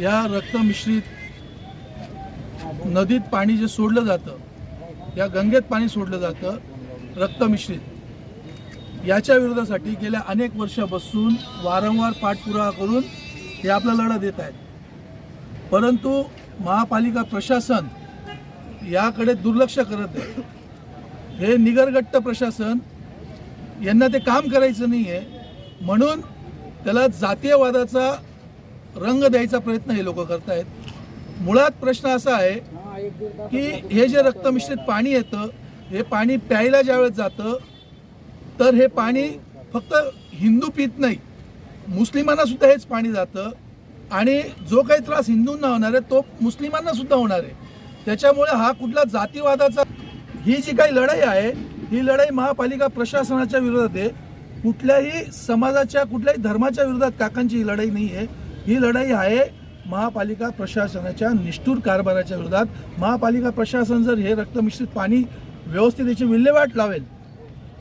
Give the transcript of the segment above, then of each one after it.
या रक्तमिश्रित नदीत पाणी जे सोडलं जातं या गंगेत पाणी सोडलं जातं रक्तमिश्रित. याच्या विरोधासाठी गेल्या अनेक वर्षापासून वारंवार पाठपुरावा करून हे आपला लढा देत आहेत. परंतु महापालिका प्रशासन याकडे दुर्लक्ष करत आहे. हे निगरगट्ट प्रशासन यांना ते काम करायचं नाही आहे म्हणून त्याला जातीयवादाचा रंग द्यायचा प्रयत्न हे लोक करतायत. मुळात प्रश्न असा आहे की हे जे रक्तमिश्रित पाणी येतं हे पाणी प्यायला ज्यावेळेस जातं तर हे पाणी फक्त हिंदू पित नाही. मुस्लिमांना सुद्धा हेच पाणी जातं आणि जो काही त्रास हिंदूंना होणार आहे तो मुस्लिमांना सुद्धा होणार आहे. त्याच्यामुळे हा कुठला जातीवादाचा ही जी काही लढाई आहे ही लढाई महापालिका प्रशासनाच्या विरोधात आहे. कुठल्याही समाजाच्या कुठल्याही धर्माच्या विरोधात काकांची ही लढाई नाही आहे ही लढाई आहे महापालिका प्रशासनाच्या निष्ठूर कारभाराच्या विरोधात. महापालिका प्रशासन जर हे रक्तमिश्रित पाणी व्यवस्थित याची विल्हेवाट लावेल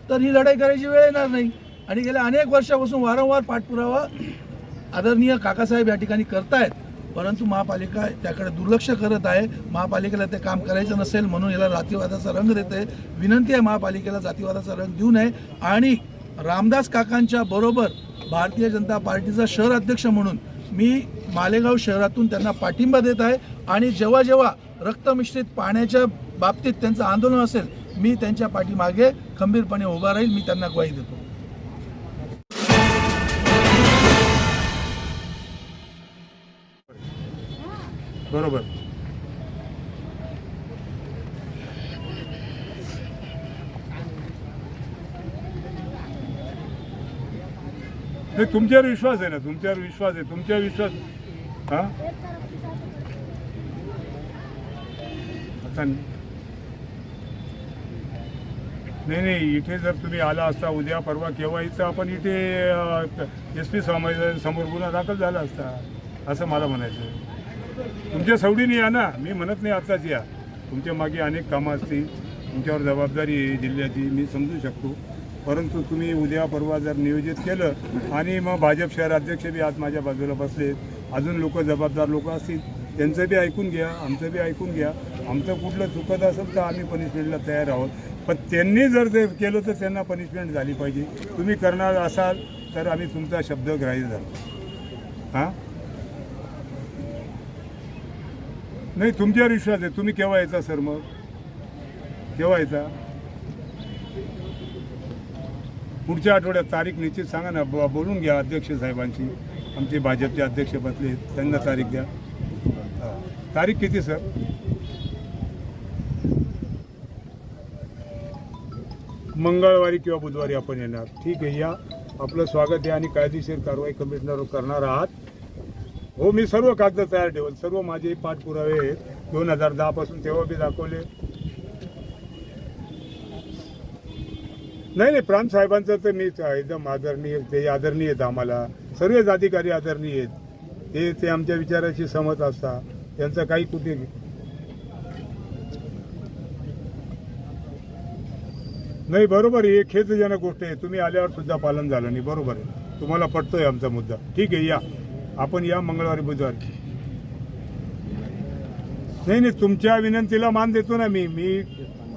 तर ही लढाई करायची वेळ येणार नाही. आणि गेल्या अनेक वर्षापासून वारंवार पाठपुरावा आदरणीय काकासाहेब या ठिकाणी करतायत परंतु महापालिका त्याकडे दुर्लक्ष करत आहे. महापालिकेला ते काम करायचं नसेल म्हणून याला जातीवादाचा रंग देते विनंती आहे महापालिकेला जातीवादाचा रंग देऊ नये. आणि रामदास काकांच्या बरोबर भारतीय जनता पार्टीचा शहर अध्यक्ष म्हणून मी मालेगाव शहरातून त्यांना पाठिंबा देत आहे आणि जेव्हा जेव्हा रक्तमिश्रित पाण्याच्या बाबतीत त्यांचं आंदोलन असेल मी त्यांच्या पाठीमागे खंबीरपणे उभा राहील मी त्यांना ग्वाही देतो. बरोबर. नाही तुमच्यावर विश्वास आहे ना तुमच्यावर विश्वास आहे तुमच्यावर विश्वास. हां? आता नाही नाही इथे जर तुम्ही आला असता उद्या परवा केव्हा इथं आपण इथे एस पी समोर गुन्हा दाखल झाला असता असं मला म्हणायचं तुमच्या सवडीने या ना मी म्हणत नाही आत्ताच या. तुमच्या मागे अनेक कामं असतील तुमच्यावर जबाबदारी आहे जिल्ह्याची मी समजू शकतो. परंतु तुम्ही उद्या परवा जर नियोजित केलं आणि मग भाजप शहर अध्यक्ष बी आज माझ्या बाजूला बसले. अजून लोक जबाबदार लोक असतील. त्यांचं बी ऐकून घ्या आमचं बी ऐकून घ्या. आमचं कुठलं चुकत असेल तर आम्ही पनिशमेंटला तयार आहोत. पण त्यांनी जर ते केलं तर त्यांना पनिशमेंट झाली पाहिजे. तुम्ही करणार असाल तर आम्ही तुमचा शब्द ग्राह्य झालो हां? नाही तुमच्यावर विश्वास आहे. तुम्ही केव्हा येता सर मग? केव्हा येता? पुढच्या आठवड्यात तारीख निश्चित सांगा ना. ब- बोलून घ्या अध्यक्ष साहेबांशी. आमचे भाजपचे अध्यक्ष बसले त्यांना तारीख द्या. तारीख किती सर? मंगळवारी किंवा बुधवारी आपण येणार. ठीक आहे या. आपलं स्वागत आहे आणि कायदेशीर कारवाई कमिशनर करणार आहात. हो मी सर्व कागद तयार ठेवल. सर्व माझे पाठपुरावे आहेत. दोन हजार दहापासून तेव्हा बी दाखवले. नाही नाही प्रांत साहेबांचं तर मी एकदम आदरणीय ते आदरणीय आहेत आम्हाला. सर्वच अधिकारी आदरणीय आहेत. ते ते आमच्या विचाराशी सहमत असतात. त्यांचं काही कुठे नाही बरोबर आहे. हे खेदजनक गोष्ट आहे. तुम्ही आल्यावर सुद्धा पालन झालं नाही. बरोबर आहे. तुम्हाला पटतोय आमचा मुद्दा. ठीक आहे या. आपण या मंगळवारी बुधवारी. नाही नाही तुमच्या विनंतीला मान देतो ना मी. मी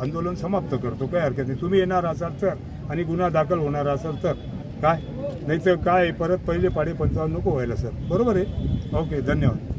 आंदोलन समाप्त करतो. काय हरकत नाही. तुम्ही येणार असाल तर. आणि गुन्हा दाखल होणार असेल तर काय? नाही तर काय? परत पहिले पाडे पंचावन्न नको व्हायला सर. बरोबर आहे? ओके धन्यवाद.